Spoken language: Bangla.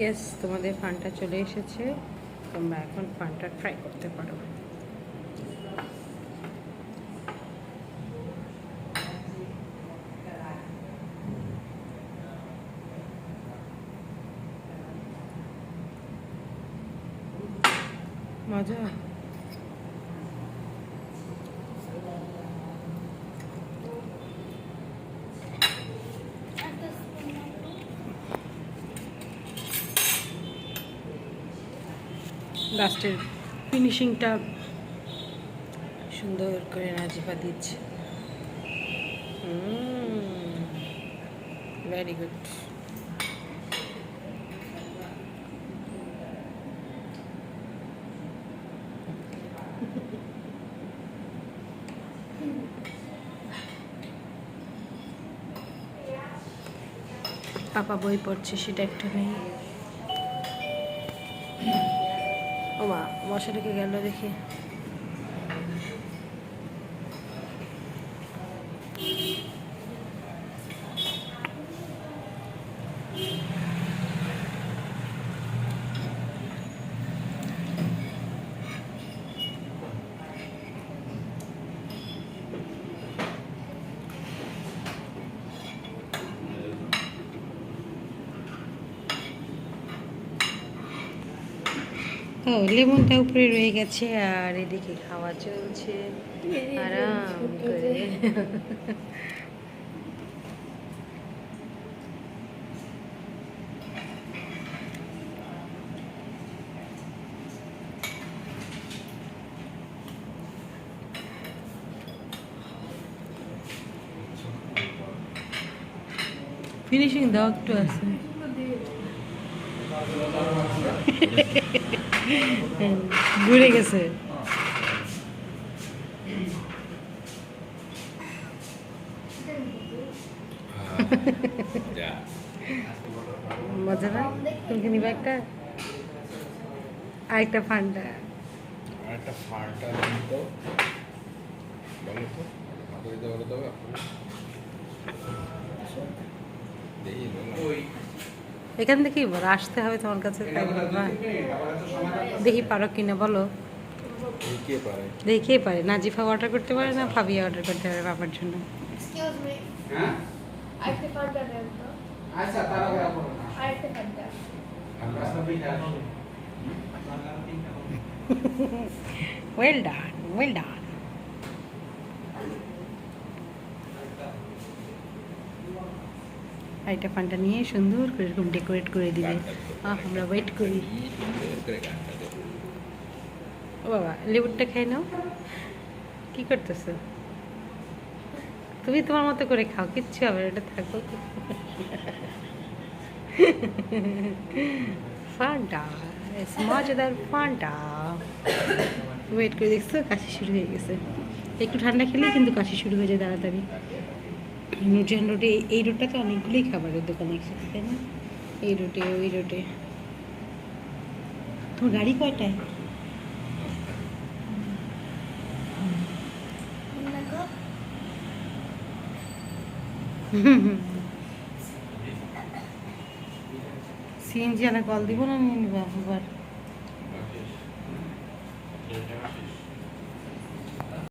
ইয়েস তোমাদের ফানটা চলে এসেছে। তোমরা এখন ফানটা ট্রাই করতে পারো। মজা? লাস্টের ফিনিশিংটা সুন্দর করে নাজিফা দিচ্ছে। ভেরি গুড পাপা বই পড়ছে সেটা একটা নেই। ও মা মশা ঢুকে গেল দেখি। ও লেমনটা উপরে রয়ে গেছে আর এদিকে খাওয়া চলছে। আরাম করে। ফিনিশিং দাও একটু আছে ঘুরে গেছে। যা। মজা না? তুমি নিবে একটা? আরেকটা ফান্ডা। আর একটা ফাড়টা দিন তো। বলো তো দিতে বলো দেখি ওই এখান থেকেই বলো আসতে হবে তোমার কাছে তাই। দেখি পারো কিনা বলো। দেখি পারে? নাজিফা অর্ডার করতে পারে না ফাবিয়া অর্ডার করতে পারে বাবার জন্য? ওয়েল ডান ওয়েল ডান আরেকটা ফান্ডা নিয়ে সুন্দর করে এরকম ডেকোরেট করে দিবে। আহ, আমরা ওয়েট করি। ও বাবা লেবুরটা খেয়ে নাও। কি করতেছো? তুমি তোমার মতো করে খাও কিচ্ছু হবে এটা থাকো। ফান্টা মজাদার ফান্টা। ওয়েট করে দেখছ কাশি শুরু হয়ে গেছে। একটু ঠান্ডা খেলেই কিন্তু কাশি শুরু হয়ে যায় তাড়াতাড়ি। নুট্রিয়ান রোডে এই রোডটা তো অনেকগুলোই খাবারের দোকান একসাথে, তাই না? এই রোডে ওই রোডে তোর গাড়ি কয়টায়? সিএনজি আনা কল দিব না নিয়ে নিবা আবার?